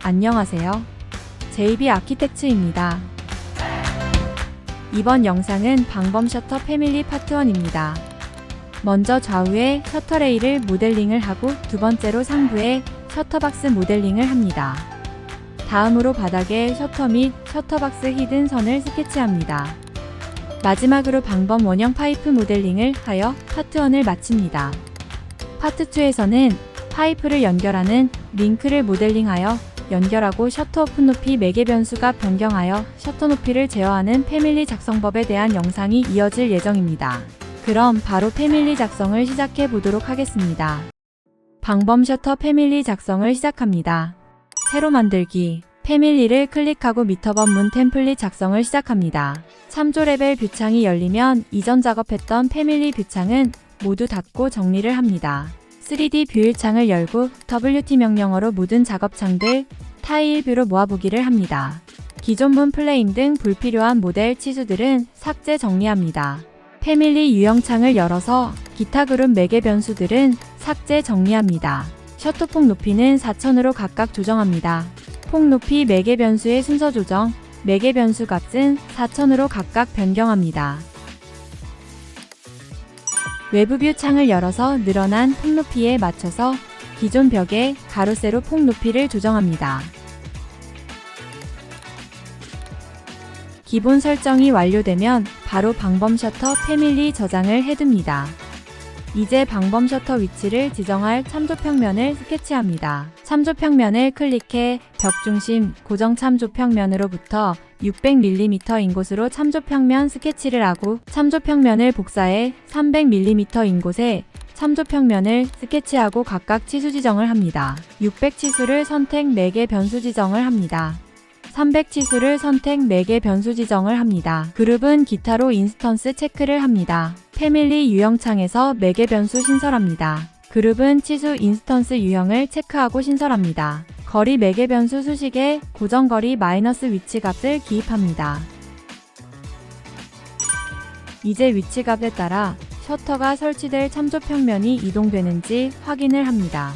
안녕하세요. JB 아키텍츠입니다. 이번 영상은 방범 셔터 패밀리 파트 1입니다. 먼저 좌우에 셔터 레일을 모델링을 하고 두 번째로 상부에 셔터박스 모델링을 합니다. 다음으로 바닥에 셔터 및 셔터박스 히든 선을 스케치합니다. 마지막으로 방범 원형 파이프 모델링을 하여 파트 1을 마칩니다. 파트 2에서는 파이프를 연결하는 링크를 모델링하여 연결하고 셔터 오픈 높이 매개 변수가 변경하여 셔터 높이를 제어하는 패밀리 작성법에 대한 영상이 이어질 예정입니다. 그럼 바로 패밀리 작성을 시작해 보도록 하겠습니다. 방범 셔터 패밀리 작성을 시작합니다. 새로 만들기 패밀리를 클릭하고 미터번 문 템플릿 작성을 시작합니다. 참조 레벨 뷰창이 열리면 이전 작업했던 패밀리 뷰창은 모두 닫고 정리를 합니다. 3D 뷰일 창을 열고 WT 명령어로 모든 작업창들 타일 뷰로 모아보기를 합니다. 기존 문 플레임 등 불필요한 모델 치수들은 삭제 정리합니다. 패밀리 유형창을 열어서 기타 그룹 매개 변수들은 삭제 정리합니다. 셔터폭 높이는 4000으로 각각 조정합니다. 폭 높이 매개 변수의 순서 조정, 매개 변수 값은 4000으로 각각 변경합니다. 외부 뷰 창을 열어서 늘어난 폭 높이에 맞춰서 기존 벽에 가로 세로 폭 높이를 조정합니다. 기본 설정이 완료되면 바로 방범 셔터 패밀리 저장을 해둡니다. 이제 방범 셔터 위치를 지정할 참조평면을 스케치합니다. 참조평면을 클릭해 벽 중심 고정 참조평면으로부터 600mm인 곳으로 참조평면 스케치를 하고 참조평면을 복사해 300mm인 곳에 참조평면을 스케치하고 각각 치수 지정을 합니다. 600 치수를 선택 4개 변수 지정을 합니다. 300 치수를 선택 4개 변수 지정을 합니다. 그룹은 기타로 인스턴스 체크를 합니다. 패밀리 유형창에서 4개 변수 신설합니다. 그룹은 치수 인스턴스 유형을 체크하고 신설합니다. 거리 4개 변수 수식에 고정거리 마이너스 위치 값을 기입합니다. 이제 위치 값에 따라 셔터가 설치될 참조 평면이 이동되는지 확인을 합니다.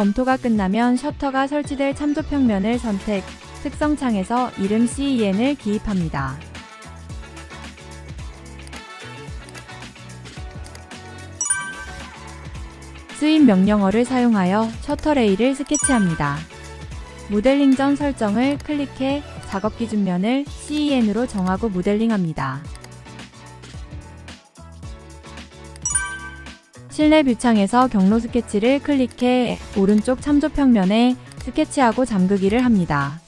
검토가 끝나면 셔터가 설치될 참조평면을 선택, 특성창에서 이름 CEN을 기입합니다. 수입 명령어를 사용하여 셔터 레일을 스케치합니다. 모델링 전 설정을 클릭해 작업 기준면을 CEN으로 정하고 모델링합니다. 실내 뷰창에서 경로 스케치를 클릭해 오른쪽 참조평면에 스케치하고 잠그기를 합니다.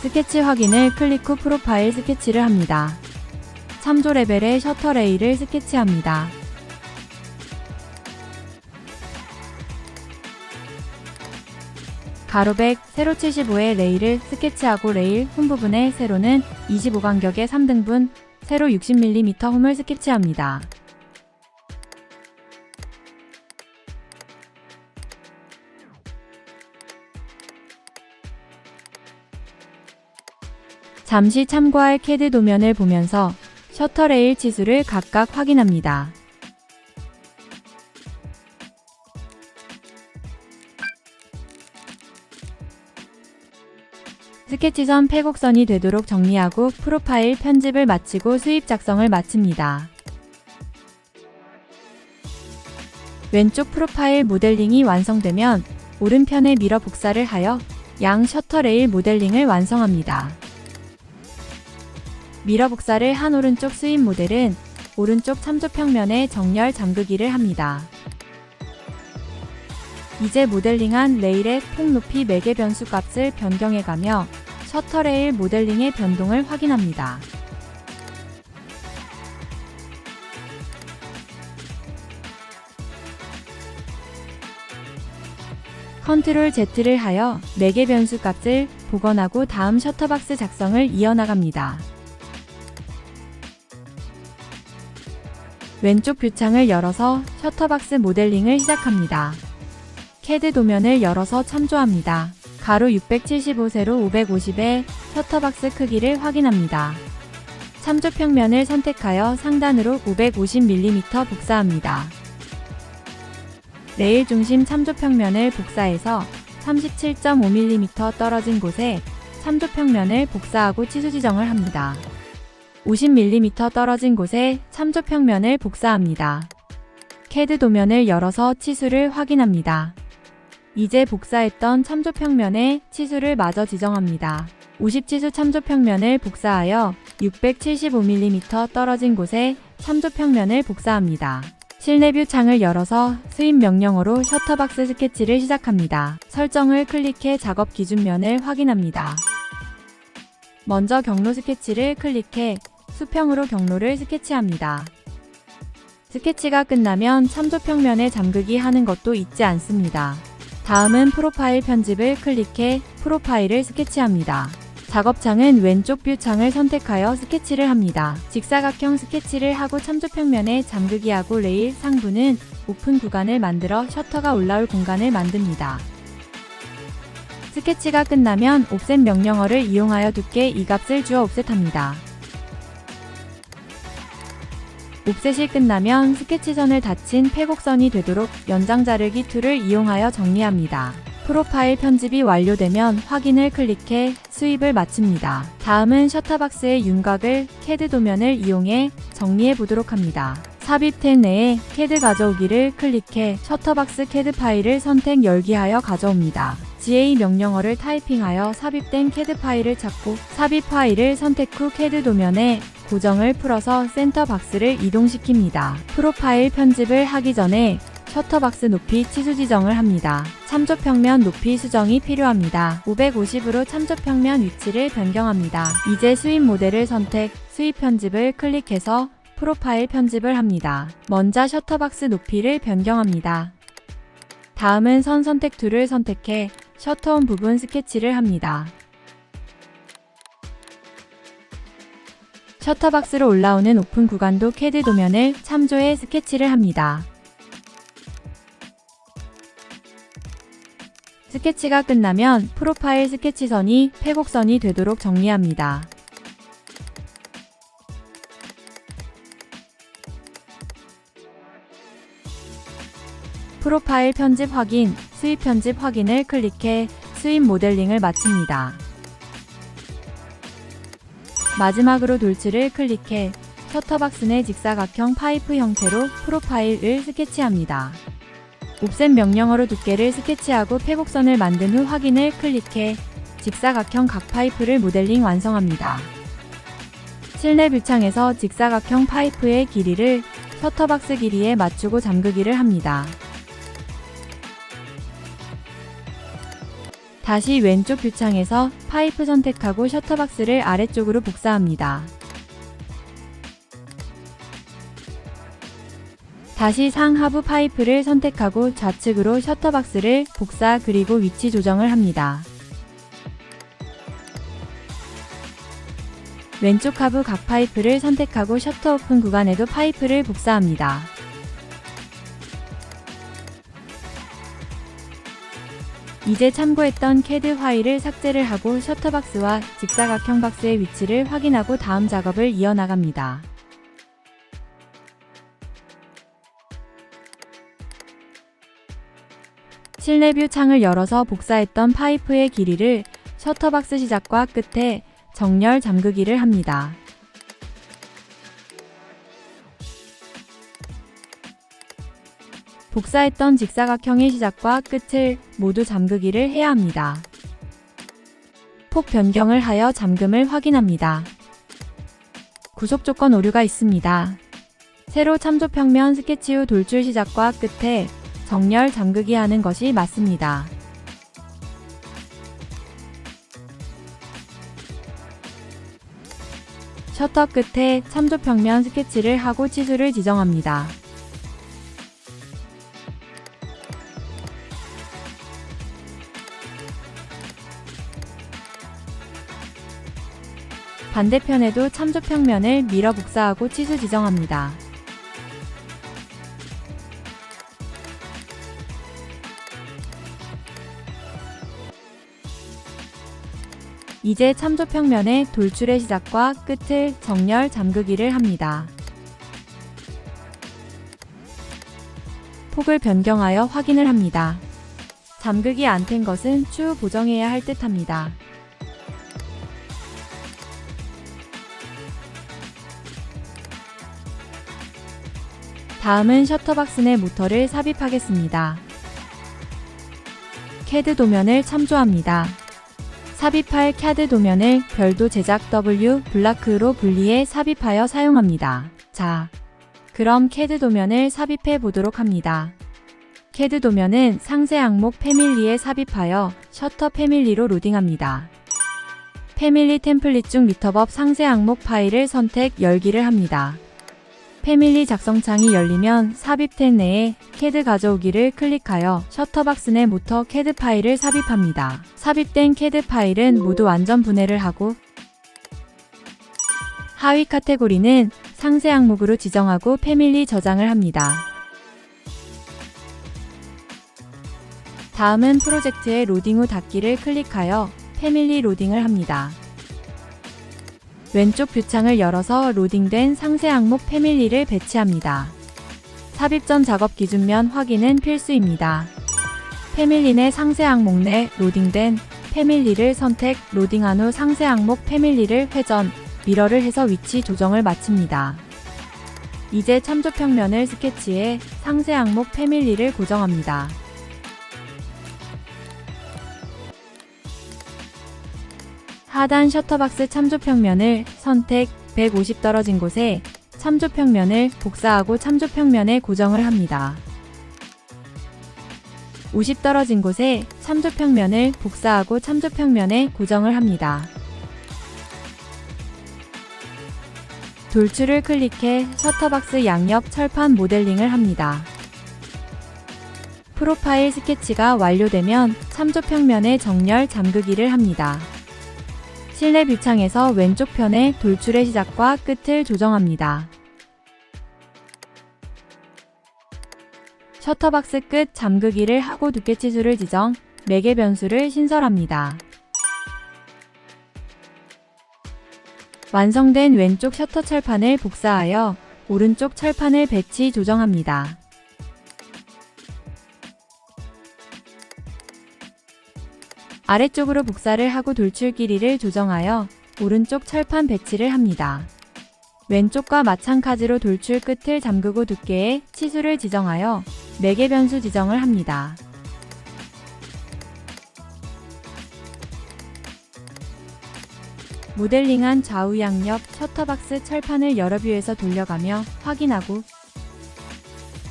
스케치 확인을 클릭 후 프로파일 스케치를 합니다. 참조 레벨의 셔터 레일을 스케치합니다. 가로백 세로 75의 레일을 스케치하고 레일 홈 부분의 세로는 25 간격의 3등분, 세로 60mm 홈을 스케치합니다. 잠시 참고할 캐드 도면을 보면서 셔터 레일 치수를 각각 확인합니다. 스케치선 빼곡선이 되도록 정리하고 프로파일 편집을 마치고 수입 작성을 마칩니다. 왼쪽 프로파일 모델링이 완성되면 오른편에 미러 복사를 하여 양 셔터 레일 모델링을 완성합니다. 미러 복사를 한 오른쪽 수입 모델은 오른쪽 참조평면에 정렬 잠그기를 합니다. 이제 모델링한 레일의 폭 높이 매개 변수 값을 변경해가며 셔터 레일 모델링의 변동을 확인합니다. 컨트롤 Z를 하여 매개 변수 값을 복원하고 다음 셔터박스 작성을 이어나갑니다. 왼쪽 뷰창을 열어서 셔터박스 모델링을 시작합니다. 캐드 도면을 열어서 참조합니다. 가로 675, 세로 550의 셔터박스 크기를 확인합니다. 참조평면을 선택하여 상단으로 550mm 복사합니다. 레일 중심 참조평면을 복사해서 37.5mm 떨어진 곳에 참조평면을 복사하고 치수 지정을 합니다. 50mm 떨어진 곳에 참조평면을 복사합니다. 캐드 도면을 열어서 치수를 확인합니다. 이제 복사했던 참조평면의 치수를 마저 지정합니다. 50치수 참조평면을 복사하여 675mm 떨어진 곳에 참조평면을 복사합니다. 실내 뷰 창을 열어서 수입 명령어로 셔터박스 스케치를 시작합니다. 설정을 클릭해 작업 기준면을 확인합니다. 먼저 경로 스케치를 클릭해 수평으로 경로를 스케치합니다. 스케치가 끝나면 참조평면에 잠그기 하는 것도 잊지 않습니다. 다음은 프로파일 편집을 클릭해 프로파일을 스케치합니다. 작업창은 왼쪽 뷰창을 선택하여 스케치를 합니다. 직사각형 스케치를 하고 참조 평면에 잠그기 하고 레일 상부는 오픈 구간을 만들어 셔터가 올라올 공간을 만듭니다. 스케치가 끝나면 옵셋 명령어를 이용하여 두께 이 값을 주어 옵셋합니다. 옵셋이 끝나면 스케치선을 닫힌 폐곡선이 되도록 연장 자르기 툴을 이용하여 정리합니다. 프로파일 편집이 완료되면 확인을 클릭해 수입을 마칩니다. 다음은 셔터박스의 윤곽을 캐드 도면을 이용해 정리해 보도록 합니다. 삽입 탭 내에 캐드 가져오기를 클릭해 셔터박스 캐드 파일을 선택 열기 하여 가져옵니다. GA 명령어를 타이핑하여 삽입된 캐드 파일을 찾고 삽입 파일을 선택 후 캐드 도면에 고정을 풀어서 센터 박스를 이동시킵니다. 프로파일 편집을 하기 전에 셔터박스 높이 치수 지정을 합니다. 참조평면 높이 수정이 필요합니다. 550으로 참조평면 위치를 변경합니다. 이제 수입 모델을 선택, 수입 편집을 클릭해서 프로파일 편집을 합니다. 먼저 셔터박스 높이를 변경합니다. 다음은 선 선택 툴을 선택해 셔터온 부분 스케치를 합니다. 셔터박스로 올라오는 오픈 구간도 캐드 도면을 참조해 스케치를 합니다. 스케치가 끝나면 프로파일 스케치선이 폐곡선이 되도록 정리합니다. 프로파일 편집 확인, 수입 편집 확인을 클릭해 수입 모델링을 마칩니다. 마지막으로 돌출을 클릭해 셔터박스 내 직사각형 파이프 형태로 프로파일을 스케치합니다. 옵셋 명령어로 두께를 스케치하고 폐곡선을 만든 후 확인을 클릭해 직사각형 각 파이프를 모델링 완성합니다. 실내 뷰창에서 직사각형 파이프의 길이를 셔터박스 길이에 맞추고 잠그기를 합니다. 다시 왼쪽 뷰창에서 파이프 선택하고 셔터박스를 아래쪽으로 복사합니다. 다시 상하부 파이프를 선택하고 좌측으로 셔터박스를 복사 그리고 위치 조정을 합니다. 왼쪽 하부 각 파이프를 선택하고 셔터 오픈 구간에도 파이프를 복사합니다. 이제 참고했던 캐드 파일을 삭제를 하고 셔터박스와 직사각형 박스의 위치를 확인하고 다음 작업을 이어나갑니다. 실내뷰 창을 열어서 복사했던 파이프의 길이를 셔터박스 시작과 끝에 정렬 잠그기를 합니다. 복사했던 직사각형의 시작과 끝을 모두 잠그기를 해야 합니다. 폭 변경을 하여 잠금을 확인합니다. 구속 조건 오류가 있습니다. 새로 참조 평면 스케치 후 돌출 시작과 끝에 정렬 잠그기 하는 것이 맞습니다. 셔터 끝에 참조 평면 스케치를 하고 치수를 지정합니다. 반대편에도 참조평면을 밀어 복사하고 치수 지정합니다. 이제 참조평면의 돌출의 시작과 끝을 정렬 잠그기를 합니다. 폭을 변경하여 확인을 합니다. 잠그기 안 된 것은 추후 보정해야 할 듯합니다. 다음은 셔터박스 내 모터를 삽입하겠습니다. 캐드 도면을 참조합니다. 삽입할 CAD 도면을 별도 제작 W 블라크로 분리해 삽입하여 사용합니다. 자, 그럼 CAD 도면을 삽입해 보도록 합니다. CAD 도면은 상세 항목 패밀리에 삽입하여 셔터 패밀리로 로딩합니다. 패밀리 템플릿 중 미터법 상세 항목 파일을 선택 열기를 합니다. 패밀리 작성창이 열리면 삽입 탭 내에 CAD 가져오기를 클릭하여 셔터박스 내 모터 CAD 파일을 삽입합니다. 삽입된 CAD 파일은 모두 완전 분해를 하고 하위 카테고리는 상세 항목으로 지정하고 패밀리 저장을 합니다. 다음은 프로젝트의 로딩 후 닫기를 클릭하여 패밀리 로딩을 합니다. 왼쪽 뷰창을 열어서 로딩된 상세 항목 패밀리를 배치합니다. 삽입 전 작업 기준면 확인은 필수입니다. 패밀리 내 상세 항목 내 로딩된 패밀리를 선택, 로딩한 후 상세 항목 패밀리를 회전, 미러를 해서 위치 조정을 마칩니다. 이제 참조평면을 스케치해 상세 항목 패밀리를 고정합니다. 하단 셔터박스 참조 평면을 선택 150 떨어진 곳에 참조 평면을 복사하고 참조 평면에 고정을 합니다. 50 떨어진 곳에 참조 평면을 복사하고 참조 평면에 고정을 합니다. 돌출을 클릭해 셔터박스 양옆 철판 모델링을 합니다. 프로파일 스케치가 완료되면 참조 평면의 정렬 잠그기를 합니다. 실내 뷰창에서 왼쪽 편의 돌출의 시작과 끝을 조정합니다. 셔터박스 끝 잠그기를 하고 두께 치수를 지정, 매개 변수를 신설합니다. 완성된 왼쪽 셔터 철판을 복사하여 오른쪽 철판을 배치 조정합니다. 아래쪽으로 복사를 하고 돌출 길이를 조정하여 오른쪽 철판 배치를 합니다. 왼쪽과 마찬가지로 돌출 끝을 잠그고 두께의 치수를 지정하여 매개 변수 지정을 합니다. 모델링한 좌우 양옆 셔터박스 철판을 여러 뷰에서 돌려가며 확인하고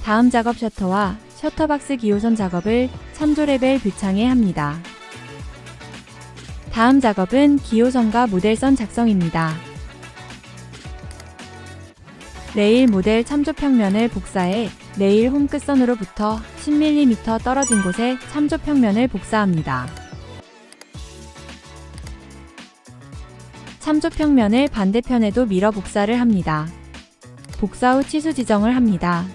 다음 작업 셔터와 셔터박스 기호선 작업을 참조 레벨 뷰창에 합니다. 다음 작업은 기호선과 모델선 작성입니다. 레일 모델 참조 평면을 복사해 레일 홈 끝선으로부터 10mm 떨어진 곳에 참조 평면을 복사합니다. 참조 평면을 반대편에도 밀어 복사를 합니다. 복사 후 치수 지정을 합니다.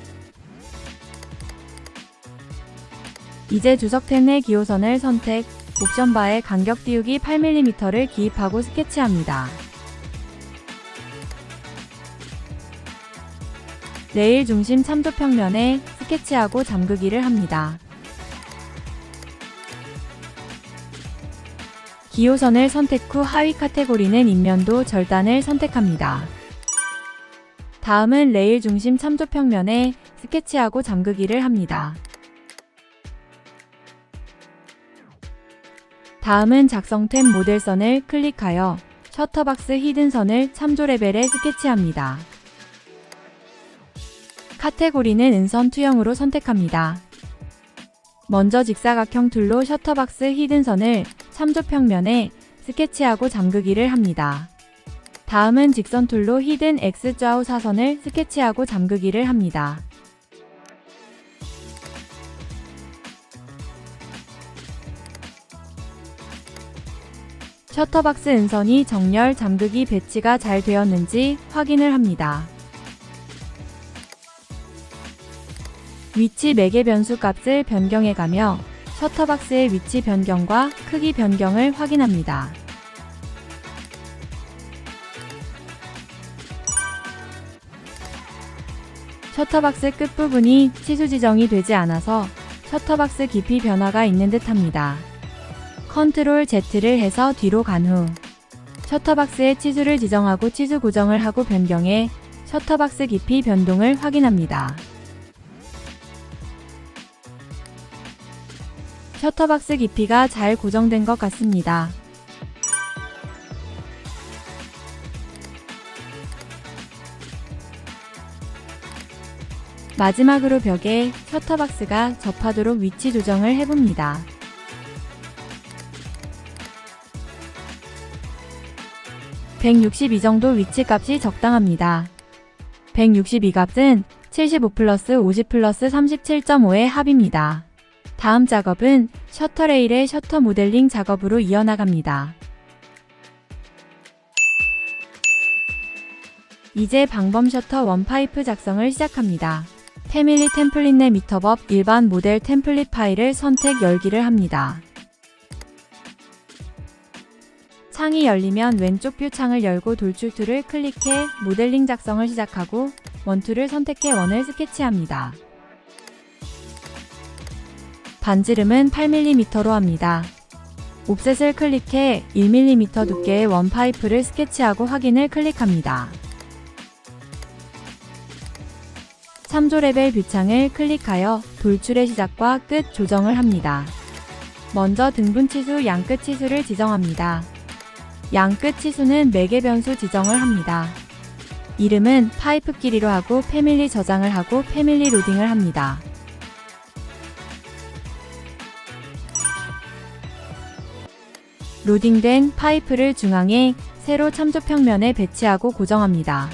이제 주석템 내 기호선을 선택, 옵션 바에 간격 띄우기 8mm를 기입하고 스케치합니다. 레일 중심 참조 평면에 스케치하고 잠그기를 합니다. 기호선을 선택 후 하위 카테고리는 인면도 절단을 선택합니다. 다음은 레일 중심 참조 평면에 스케치하고 잠그기를 합니다. 다음은 작성템 모델선을 클릭하여 셔터박스 히든선을 참조 레벨에 스케치합니다. 카테고리는 은선 투영으로 선택합니다. 먼저 직사각형 툴로 셔터박스 히든선을 참조 평면에 스케치하고 잠그기를 합니다. 다음은 직선 툴로 히든 X좌우 사선을 스케치하고 잠그기를 합니다. 셔터박스 은선이 정렬 잠그기 배치가 잘 되었는지 확인을 합니다. 위치 매개 변수 값을 변경해 가며 셔터박스의 위치 변경과 크기 변경을 확인합니다. 셔터박스 끝부분이 치수 지정이 되지 않아서 셔터박스 깊이 변화가 있는 듯합니다. 컨트롤 Z를 해서 뒤로 간 후 셔터박스의 치수를 지정하고 치수 고정을 하고 변경해 셔터박스 깊이 변동을 확인합니다. 셔터박스 깊이가 잘 고정된 것 같습니다. 마지막으로 벽에 셔터박스가 접하도록 위치 조정을 해봅니다. (162) 정도 위치 값이 적당합니다. 162 값은 75 플러스 50 플러스 37.5의 합입니다. 다음 작업은 셔터 레일의 셔터 모델링 작업으로 이어나갑니다. 이제 방범 셔터 원파이프 작성을 시작합니다. 패밀리 템플릿 내 미터법 일반 모델 템플릿 파일을 선택 열기를 합니다. 창이 열리면 왼쪽 뷰 창을 열고 돌출 툴을 클릭해 모델링 작성을 시작하고 원툴을 선택해 원을 스케치합니다. 반지름은 8mm로 합니다. 옵셋을 클릭해 1mm 두께의 원 파이프를 스케치하고 확인을 클릭합니다. 참조 레벨 뷰창을 클릭하여 돌출의 시작과 끝 조정을 합니다. 먼저 등분 치수 양끝 치수를 지정합니다. 양끝 치수는 매개 변수 지정을 합니다. 이름은 파이프 길이로 하고 패밀리 저장을 하고 패밀리 로딩을 합니다. 로딩된 파이프를 중앙에 세로 참조평면에 배치하고 고정합니다.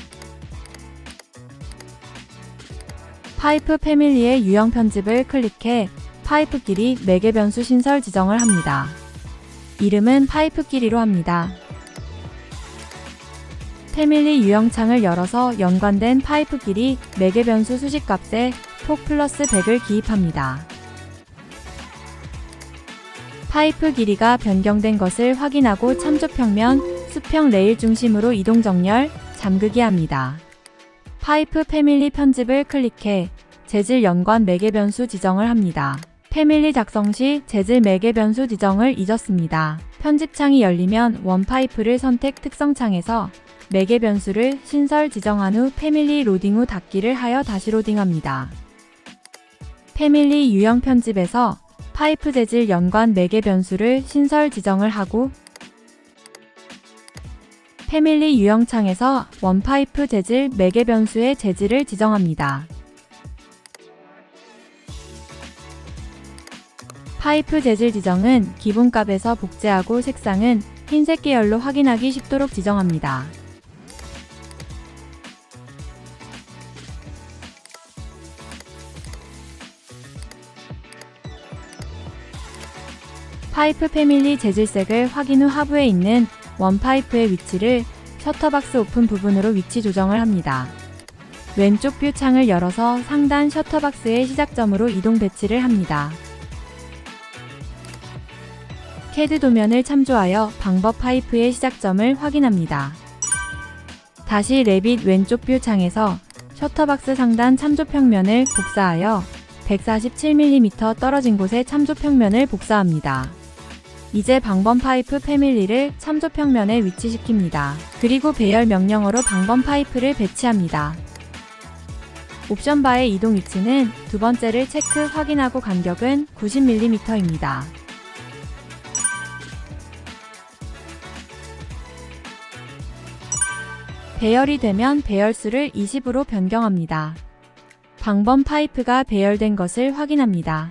파이프 패밀리의 유형 편집을 클릭해 파이프 길이 매개 변수 신설 지정을 합니다. 이름은 파이프 길이로 합니다. 패밀리 유형창을 열어서 연관된 파이프 길이 매개 변수 수식값에 폭 플러스 100을 기입합니다. 파이프 길이가 변경된 것을 확인하고 참조평면, 수평 레일 중심으로 이동 정렬, 잠그기 합니다. 파이프 패밀리 편집을 클릭해 재질 연관 매개 변수 지정을 합니다. 패밀리 작성 시 재질 매개 변수 지정을 잊었습니다. 편집창이 열리면 원 파이프를 선택 특성창에서 매개 변수를 신설 지정한 후 패밀리 로딩 후 닫기를 하여 다시 로딩합니다. 패밀리 유형 편집에서 파이프 재질 연관 매개 변수를 신설 지정을 하고 패밀리 유형 창에서 원파이프 재질 매개 변수의 재질을 지정합니다. 파이프 재질 지정은 기본값에서 복제하고 색상은 흰색 계열로 확인하기 쉽도록 지정합니다. 파이프 패밀리 재질색을 확인 후 하부에 있는 원 파이프의 위치를 셔터박스 오픈 부분으로 위치 조정을 합니다. 왼쪽 뷰 창을 열어서 상단 셔터박스의 시작점으로 이동 배치를 합니다. 캐드 도면을 참조하여 방법 파이프의 시작점을 확인합니다. 다시 레빗 왼쪽 뷰 창에서 셔터박스 상단 참조 평면을 복사하여 147mm 떨어진 곳에 참조 평면을 복사합니다. 이제 방범 파이프 패밀리를 참조평면에 위치시킵니다. 그리고 배열 명령어로 방범 파이프를 배치합니다. 옵션 바의 이동 위치는 두 번째를 체크 확인하고 간격은 90mm입니다. 배열이 되면 배열수를 20으로 변경합니다. 방범 파이프가 배열된 것을 확인합니다.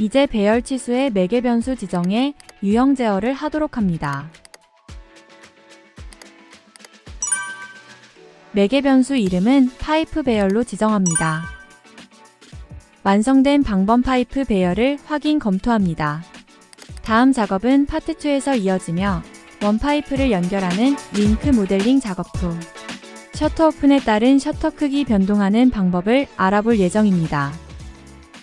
이제 배열 치수의 매개 변수 지정에 유형 제어를 하도록 합니다. 매개 변수 이름은 파이프 배열로 지정합니다. 완성된 방범 파이프 배열을 확인 검토합니다. 다음 작업은 파트 2에서 이어지며 원 파이프를 연결하는 링크 모델링 작업 후 셔터 오픈에 따른 셔터 크기 변동하는 방법을 알아볼 예정입니다.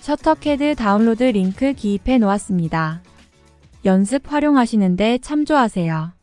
셔터캐드 다운로드 링크 기입해 놓았습니다. 연습 활용하시는데 참조하세요.